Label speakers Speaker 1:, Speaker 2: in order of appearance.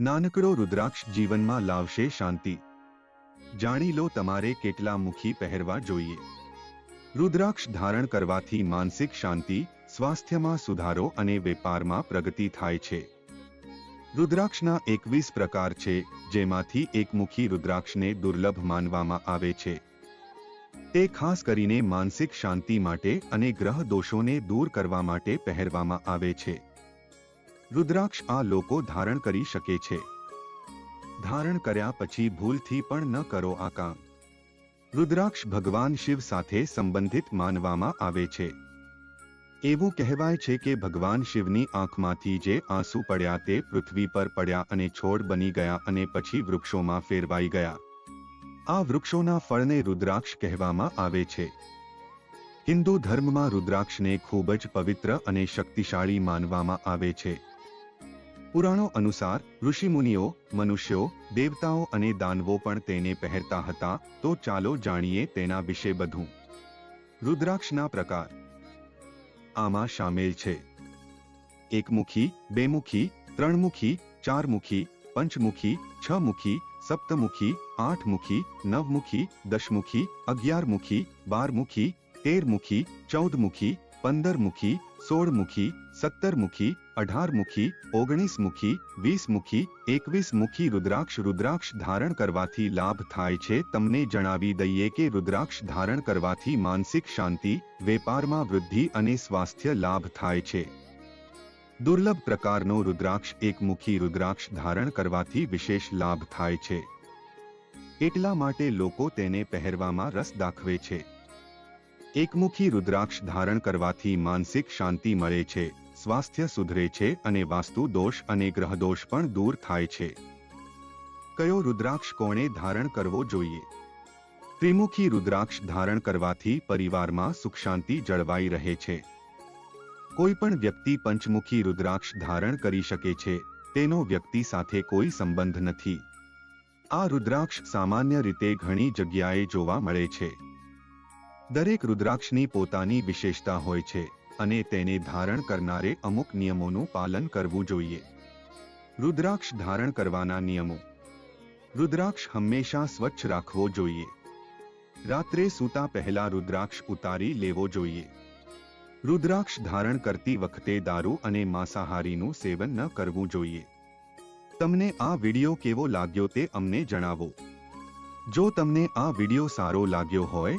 Speaker 1: નાનકડો રુદ્રાક્ષ જીવનમાં લાવશે શાંતિ. જાણી લો તમારે કેટલા મુખી પહેરવા જોઈએ. રુદ્રાક્ષ ધારણ કરવાથી માનસિક શાંતિ, સ્વાસ્થ્યમાં સુધારો અને વેપારમાં પ્રગતિ થાય છે. રુદ્રાક્ષના એકવીસ પ્રકાર છે, જેમાંથી એકમુખી રુદ્રાક્ષને દુર્લભ માનવામાં આવે છે. તે ખાસ કરીને માનસિક શાંતિ માટે અને ગ્રહ દોષોને દૂર કરવા માટે પહેરવામાં આવે છે. રુદ્રાક્ષ આ લોકો ધારણ કરી શકે છે. ધારણ કર્યા પછી ભૂલથી પણ ન કરો આ કામ. રુદ્રાક્ષ ભગવાન શિવ સાથે સંબંધિત માનવામાં આવે છે. એવું કહેવાય છે કે ભગવાન શિવની આંખમાંથી જે આંસુ પડ્યા તે પૃથ્વી પર પડ્યા અને છોડ બની ગયા અને પછી વૃક્ષોમાં ફેરવાઈ ગયા. આ વૃક્ષોના ફળને રુદ્રાક્ષ કહેવામાં આવે છે. હિન્દુ ધર્મમાં રુદ્રાક્ષને ખૂબ જ પવિત્ર અને શક્તિશાળી માનવામાં આવે છે. પુરાણો અનુસાર ઋષિમુનિઓ, મનુષ્યો, દેવતાઓ અને દાનવો પણ તેને પહેરતા હતા, તો ચાલો જાણીએ તેના વિશે બધું. રુદ્રાક્ષના પ્રકાર. આમાં સામેલ છે. એકમુખી, બેમુખી, ત્રણમુખી, ચારમુખી, પંચમુખી છ મુખી સપ્તમુખી, આઠમુખી, નવમુખી, દશમુખી, અગિયારમુખી, બારમુખી, તેરમુખી, ચૌદમુખી પંદરમુખી, સોળમુખી મુખી વીસ મુખી એકવીસ મુખી રુદ્રાક્ષ રુદ્રાક્ષ ધારણ કરવાથી લાભ થાય છે. તમને જણાવી દઈએ કે રુદ્રાક્ષ ધારણ કરવાથી માનસિક શાંતિ, વેપારમાં વૃદ્ધિ અને સ્વાસ્થ્ય લાભ થાય છે. દુર્લભ પ્રકારનો રુદ્રાક્ષ એકમુખી રુદ્રાક્ષ ધારણ કરવાથી વિશેષ લાભ થાય છે. એટલા માટે લોકો તેને પહેરવામાં રસ દાખવે છે. એકમુખી રુદ્રાક્ષ ધારણ કરવાથી માનસિક શાંતિ મળે છે, સ્વાસ્થ્ય સુધરે છે અને વાસ્તુ દોષ અને ગ્રહદોષ પણ દૂર થાય છે. કયો રુદ્રાક્ષ કોણે ધારણ કરવો જોઈએ? ત્રિમુખી રુદ્રાક્ષ ધારણ કરવાથી પરિવારમાં સુખ શાંતિ જળવાઈ રહે છે. કોઈ પણ વ્યક્તિ પંચમુખી રુદ્રાક્ષ ધારણ કરી શકે છે, તેનો વ્યક્તિ સાથે કોઈ સંબંધ નથી. આ રુદ્રાક્ષ સામાન્ય રીતે ઘણી જગ્યાએ જોવા મળે છે. દરેક રુદ્રાક્ષની પોતાની વિશેષતા હોય છે અને તેને ધારણ કરનારે અમુક નિયમોનું પાલન કરવું જોઈએ. રુદ્રાક્ષ ધારણ કરવાના નિયમો. રુદ્રાક્ષ હંમેશા સ્વચ્છ રાખવો જોઈએ. રાત્રે સૂતા પહેલા રુદ્રાક્ષ ઉતારી લેવો જોઈએ. રુદ્રાક્ષ ધારણ કરતી વખતે દારૂ અને માંસાહારીનું સેવન ન કરવું જોઈએ. તમને આ વિડિયો કેવો લાગ્યો તે અમને જણાવો. જો તમને આ વિડિયો સારો લાગ્યો હોય